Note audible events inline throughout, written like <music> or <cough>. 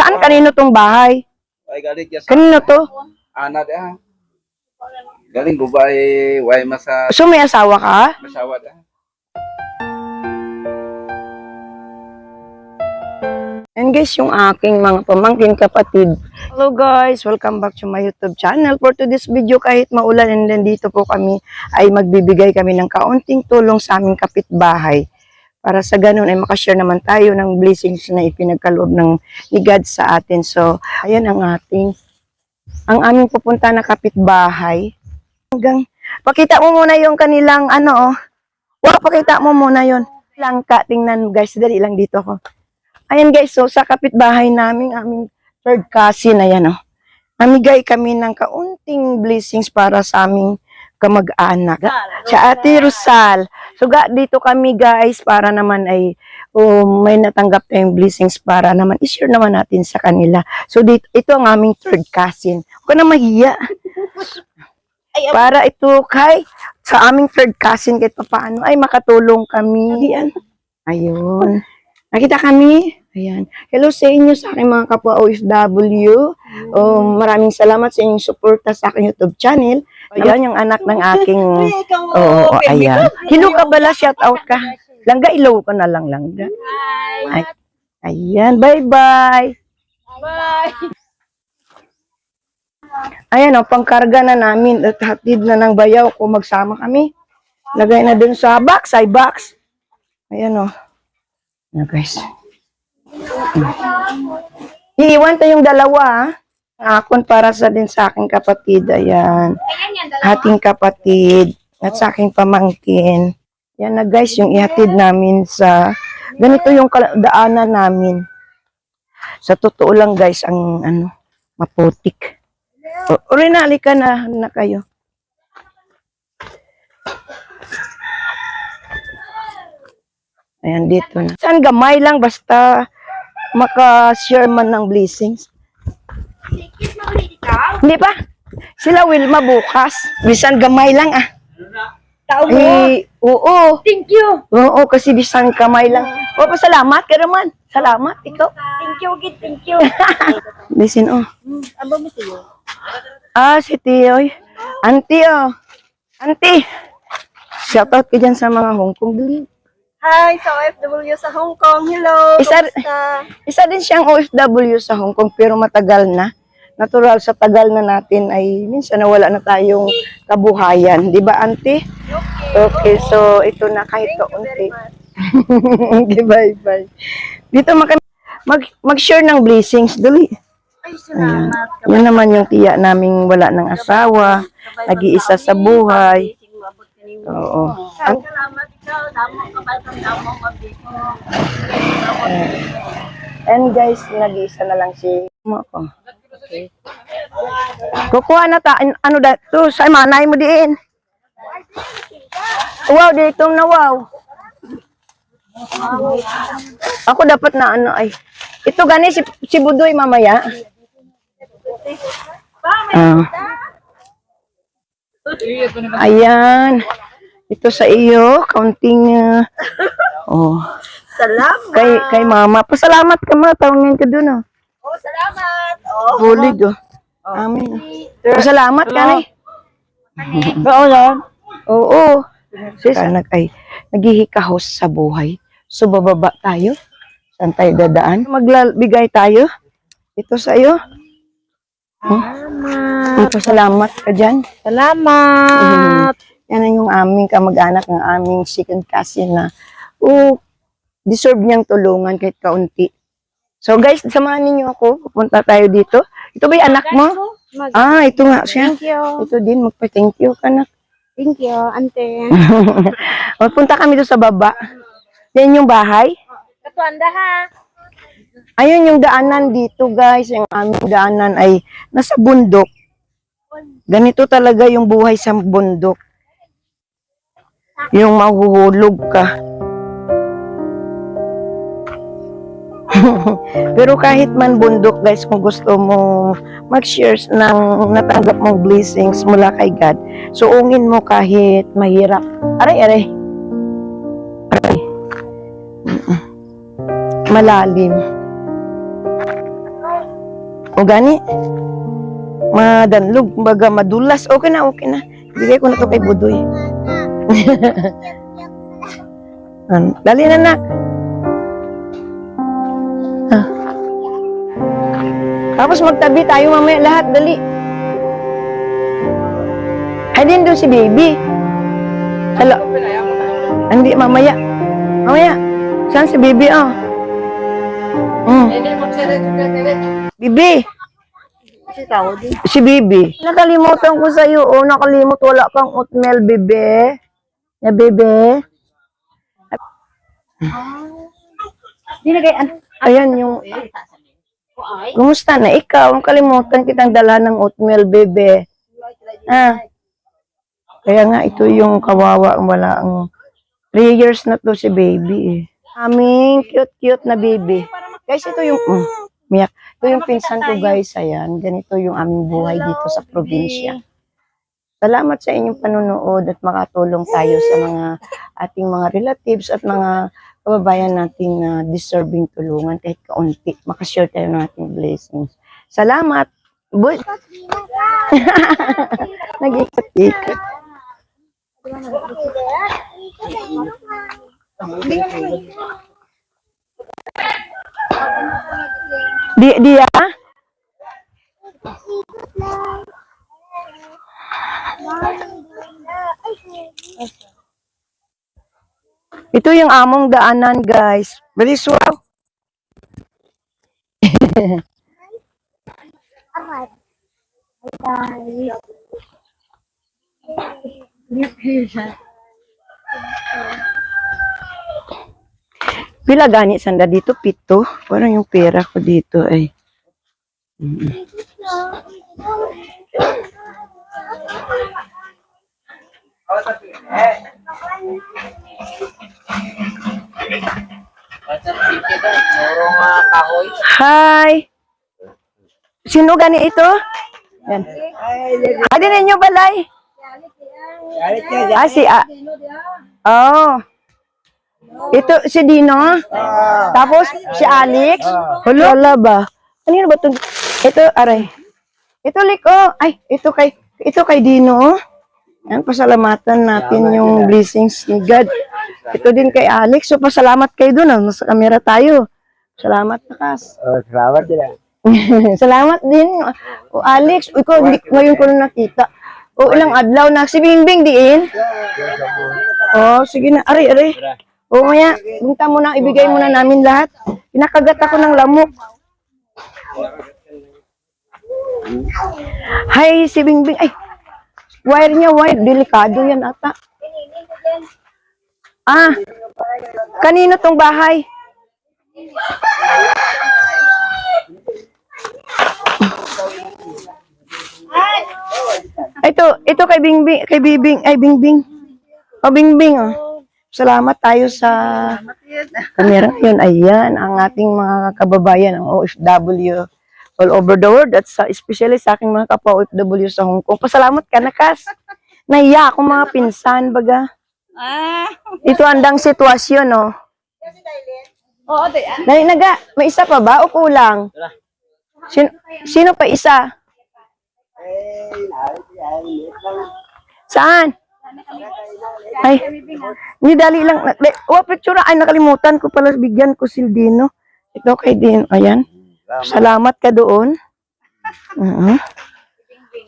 Saan kanino tong bahay? Ay galing dyan sa Kanino to? ana de ha. Galing Dubai, way masa So may asawa ka? masawa de. And guys, yung aking mga pamangkin kapatid. Hello guys, welcome back to my YouTube channel. For today's video, kahit maulan and then dito po kami, ay magbibigay kami ng kaunting tulong sa aming kapitbahay. Para sa ganun ay makashare naman tayo ng blessings na ipinagkaloob ng ni God sa atin. So, ayan ang ating, ang aming pupunta na kapitbahay. Hanggang, pakita mo muna yung kanilang ano oh. Wow, pakita mo muna yon Langka, tingnan guys, dali lang dito ko. Ayan guys, so sa kapitbahay namin, aming third cousin, ayan o. Namigay kami ng kaunting blessings para sa aming kamag-anak. Sa Ate Rosal. So ga, dito kami guys, para naman ay um, may natanggap tayong blessings para naman i-share naman natin sa kanila. So dito, ito ang aming third cousin. Huwag na mahiya. <laughs> Para ito kay sa aming third cousin kahit paano ay makatulong kami. Ayan. Ayun. Nakita kami. Ayan. Hello sa inyo sa aking mga kapwa OFW. Um, maraming salamat sa inyong suporta sa aking YouTube channel. Ayan yung anak ng <laughs> aking... Oo, oh, ayan. Hello ka bala, shout out ka. Langga, ilaw ko na lang, langga. Ay, ayan, bye-bye. Bye. Ayan o, pangkarga na namin at hatid na ng bayaw kung magsama kami. Lagay na dun sa box, ay box. Ayan o. Ayan guys. Iiwan tayong dalawa ah. Akon para sa din sa aking kapatid. Ayan. Ating kapatid at sa aking pamangkin. Yan na guys, yung ihatid namin sa ganito yung daanan namin. Sa totoo lang guys, ang ano, maputik. O, urinali ka na, na kayo. Ayan, dito na. Saan gamay lang, basta maka-share man ng blessings. Hindi pa. Sila Wilma bukas. Bisan gamay lang ah. Tao mo. Eh, oo. Thank you. Oo, kasi bisan kamay lang. O, pasalamat ka naman. Salamat, ikaw. Thank you, Git. Thank you. <laughs> Listen, oh. Aba mo siyo. Ah, si Tioy. Auntie, oh. Auntie. Shoutout ka dyan sa mga Hong Kong. Dali. Hi, sa OFW sa Hong Kong. Hello. Isa- Kumusta? Isa din siyang OFW sa Hong Kong pero matagal na. Natural sa tagal na natin ay minsan nawala na tayong kabuhayan. Di ba, auntie? Okay, so ito na kahit kaunti. <laughs> okay, bye bye. Dito maka- mag mag-share ng blessings. Dali. Ay, salamat. Yan naman yung tiya naming wala ng asawa, nag-iisa sa buhay. Oo. Ang- ikaw. Damo ka ba itong damo mabito? And guys, nag-iisa na lang si mo ko. Kukuha na ta an- ano da to sa manay mo diin. Wow, dito na wow. Ako dapat na ano ay. Ito gani si, si Budoy mamaya. Ah. Ayan. Ito sa iyo, counting uh, <laughs> oh, Salamat. kay kay mama. Pasalamat ka mga taon ka doon oh. Oh, salamat. Oh. Bulig oh. Amin. Pasalamat ka ni. Oo lang. Oo. Sis, nag ay naghihikahos sa buhay. So bababa tayo. Saan tayo dadaan? Magbigay tayo. Ito sa iyo. Hmm? Pasalamat ka dyan. Salamat. Yan ang yung aming kamag-anak ng aming second cousin na oh, deserve niyang tulungan kahit kaunti. So guys, samahan ninyo ako. Pupunta tayo dito. Ito ba yung anak mo? Ah, ito nga siya. Thank you. Ito din, magpa-thank you ka na. Thank you, ante. <laughs> Punta kami doon sa baba. Yan yung bahay. Katuanda ha. Ayun yung daanan dito guys. Yung aming daanan ay nasa bundok. Ganito talaga yung buhay sa bundok. Yung mahuhulog ka. <laughs> Pero kahit man bundok guys, kung gusto mo mag-share ng natanggap mong blessings mula kay God, suungin mo kahit mahirap. Aray, aray. Aray. Malalim. O gani. Madanlog, kumbaga madulas. Okay na, okay na. Bigay ko na to kay Budoy. <laughs> Dali na nak. Ah. Tapos magtabi tayo mamaya lahat, dali. Ay, din doon si baby. Hello. Hindi, mamaya. Mamaya. Saan si baby, oh? Mm. Bibi. Si Bibi. Nakalimutan ko sa'yo, oh. Nakalimot, wala kang oatmeal, Bibi. Ya, Bibi. Ayan yung... Kumusta na ikaw? Kalimutan kitang dala ng oatmeal, Bibi. Ah. Kaya nga, ito yung kawawa, wala ang... Three years na to si baby eh. Aming cute-cute na baby. Guys, ito yung... Mm, miyak. Ito yung pinsan ko guys, ayan. Ganito yung aming buhay dito sa probinsya. Salamat sa inyong panonood at makatulong tayo sa mga ating mga relatives at mga kababayan natin na deserving tulungan kahit kaunti. Makashare tayo ng ating blessings. Salamat! Boy! <laughs> Nag-ikot-ikot. Di, dia? Ito yung among daanan, guys. Bilis wow. Pila gani sanda dito? Pito. Parang yung pera ko dito ay. Mm. Hi! Sino gani ito? Yan. Adi ninyo balay? Ah, si A. Oh. Ito si Dino. Tapos si Alex. Hulo. Wala ba? Ano ba ito? Ito, aray. Ito, Liko. Ay, ito kay, ito kay Dino. Yan, pasalamatan natin yung blessings ni God. Ito din kay Alex. So, pasalamat kayo dun. Ah. Nasa camera tayo. Salamat, Nakas. Oh, salamat din. <laughs> Salamat din. O, Alex, ikaw, hindi, ngayon ko na nakita. O, ilang adlaw na. Si Bingbing diin. Oh, sige na. Aray, aray. O, maya, bunta mo na, ibigay mo na namin lahat. Pinakagat ako ng lamok. Hay, si Bingbing. Ay, wire niya, wire. Delikado yan ata. Ah, kanino tong bahay? Ito, ito kay Bingbing, kay Bibing, ay Bingbing. O Bingbing, oh. Salamat tayo sa kamera ngayon. Ayan, ang ating mga kababayan, ang OFW all over the world at sa, especially sa aking mga kapwa OFW sa Hong Kong. Pasalamat ka na, Kas. Naiya akong mga pinsan, baga. Ito andang sitwasyon, oh. Oo, di ah. Naga, may isa pa ba o kulang? Sino, sino pa isa? Saan? Ay, hindi dali lang. Ay, Oh, picture ay nakalimutan ko pala bigyan ko si Dino. Ito kay Dino. Ayan. Salamat ka doon. Oo.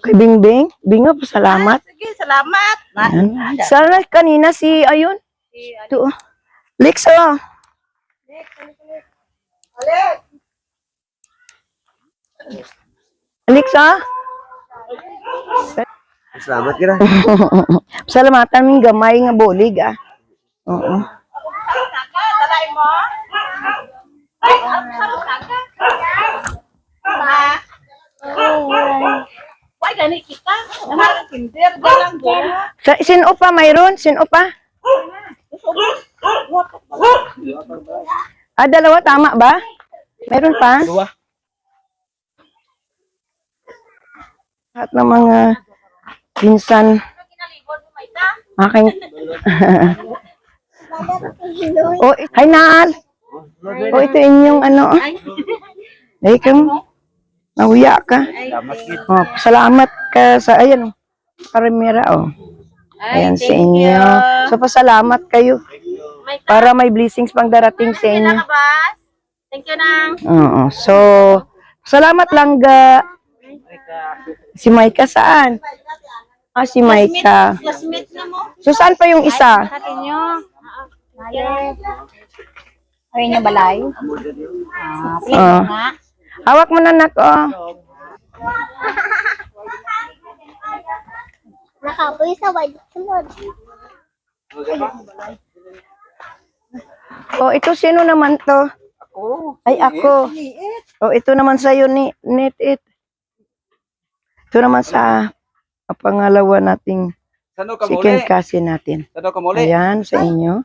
Kay Bingbing. Bingo po, salamat. Sige, salamat. Ayan. Sana kanina si, ayun. Ito. oh. Lex, oh. Alex, ah. Salamat ka na. <laughs> Salamatan ming gamay nga bolig, ah. Oo. Kaka, dalay mo. Ay, Ha? Why gani kita? Ang kinder, dalang. Sa, sino pa, mayroon? Sino pa? Ah, dalawa, tama ba? Mayroon pa? Dua. Lahat ng mga pinsan aking... <laughs> oh, hi, Naal. Oh, ito inyong ano. Ay, kam. Nahuya ka. Salamat. Oh, salamat ka sa, ayan, oh, Karimera, oh. Ayan sa inyo. So, pasalamat kayo para may blessings pang darating sa inyo. Thank you nang. Oo. So, salamat lang ga. Si Maika saan? Ah, si Maika. So, saan pa yung isa? Nyo. Ay, niya balay? Ah, please nga. Hawak mo na nak, oh. Nakapoy sa sunod. Oh, ito sino naman to? Ay, ako. Oh, ito naman sa'yo ni Net It. Ito naman sa ang pangalawa nating Sano ka second muli? cousin natin. Sano ka muli? Ayan, sa inyo.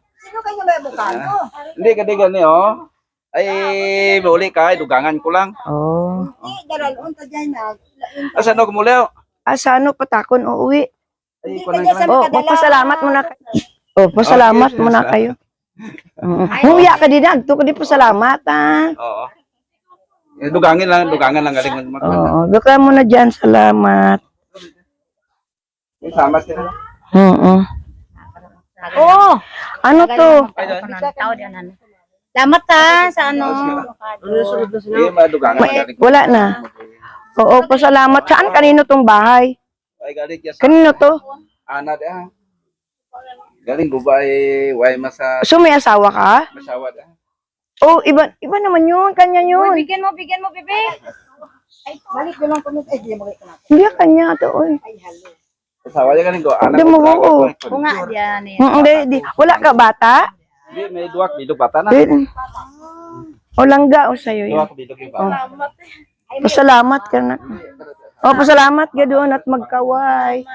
Hindi ka gani oh. Ay, muli ka, dugangan ko lang. Oh. Ah, sano ka muli? oh? Ah, sa ano, patakon uuwi. Ay, ko na Oh, magpasalamat muna kayo. Oh, pasalamat Okay, muna kayo. Mm. Huya ka din, agto ka din pasalamat, ha? Oo. Eh, Dugangin lang, dugangan lang galing mag Oo, doon mo na dyan, salamat. Salamat ka na. Oo. Oo. Ano to? Tao din ano. Salamat ha sa ano. Eh, madugangan galing. Wala na. Oo, pasalamat. Saan kanino tong bahay? Ay, galing yes. Kanino to? Ana da. Galing babae, way masa So, may asawa ka? masawa da. Oh, iba, iba naman yun. Kanya yun. Bigyan mo, bigyan mo, bebe. Hindi kanya to, oy. Masawa niya galing ko. Anak Hindi mo, oo. Oo nga, diyan eh. Mm, Hindi, di. Wala ka bata? Hindi, may duwak, bidog bata na. Di. O langga o sa'yo yun. Duwak, bidog yung bata. Pasalamat ka na. Oh, pasalamat ka doon at magkaway.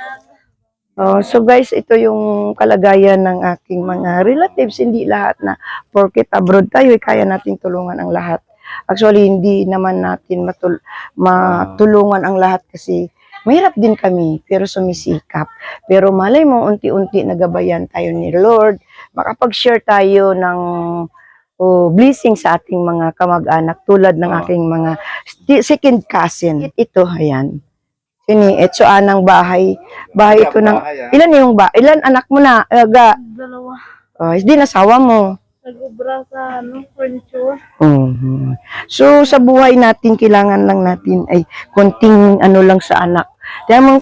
Oh, so guys, ito yung kalagayan ng aking mga relatives. Hindi lahat na porket abroad tayo, kaya nating tulungan ang lahat. Actually, hindi naman natin matul matulungan ang lahat kasi mahirap din kami, pero sumisikap. Pero malay mo, unti-unti nagabayan tayo ni Lord. Makapag-share tayo ng oh, blessing sa ating mga kamag-anak tulad ng Oo. aking mga second cousin. Ito, ayan. Sini, ito anang bahay. Bahay ito ng, Bahay, ah. ilan yung ba? Ilan anak mo na? Aga. Dalawa. Oh, hindi nasawa mo. Nag-ubra sa ano, furniture. Mhm. So, sa buhay natin, kailangan lang natin ay konting ano lang sa anak. Kaya mo,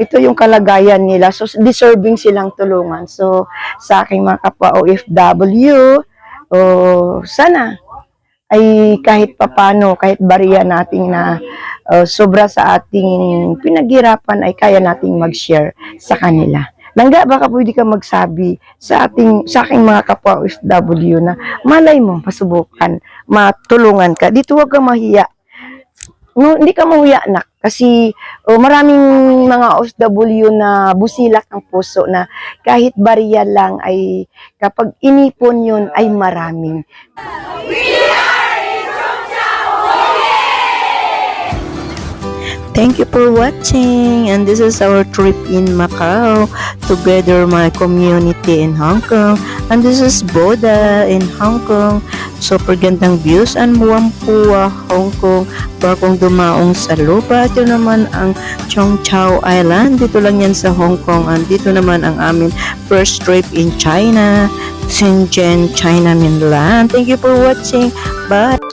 ito yung kalagayan nila. So, deserving silang tulungan. So, sa aking mga kapwa OFW, oh, sana ay kahit papano, kahit bariya nating na uh, sobra sa ating pinaghirapan ay kaya nating mag-share sa kanila. Langga, baka pwede ka magsabi sa ating sa aking mga kapwa OFW na malay mo, pasubukan, matulungan ka. Dito huwag kang mahiya. No, hindi ka mahuya, anak. Kasi oh, maraming mga OFW na busilak ang puso na kahit bariya lang ay kapag inipon yun ay maraming. Thank you for watching and this is our trip in Macau together my community in Hong Kong. And this is Boda in Hong Kong. Super gandang views and Muampua, Hong Kong. Bagong dumaong sa lupa. Ito naman ang Chong Chao Island. Dito lang yan sa Hong Kong. And dito naman ang amin first trip in China Shenzhen, China mainland. Thank you for watching. Bye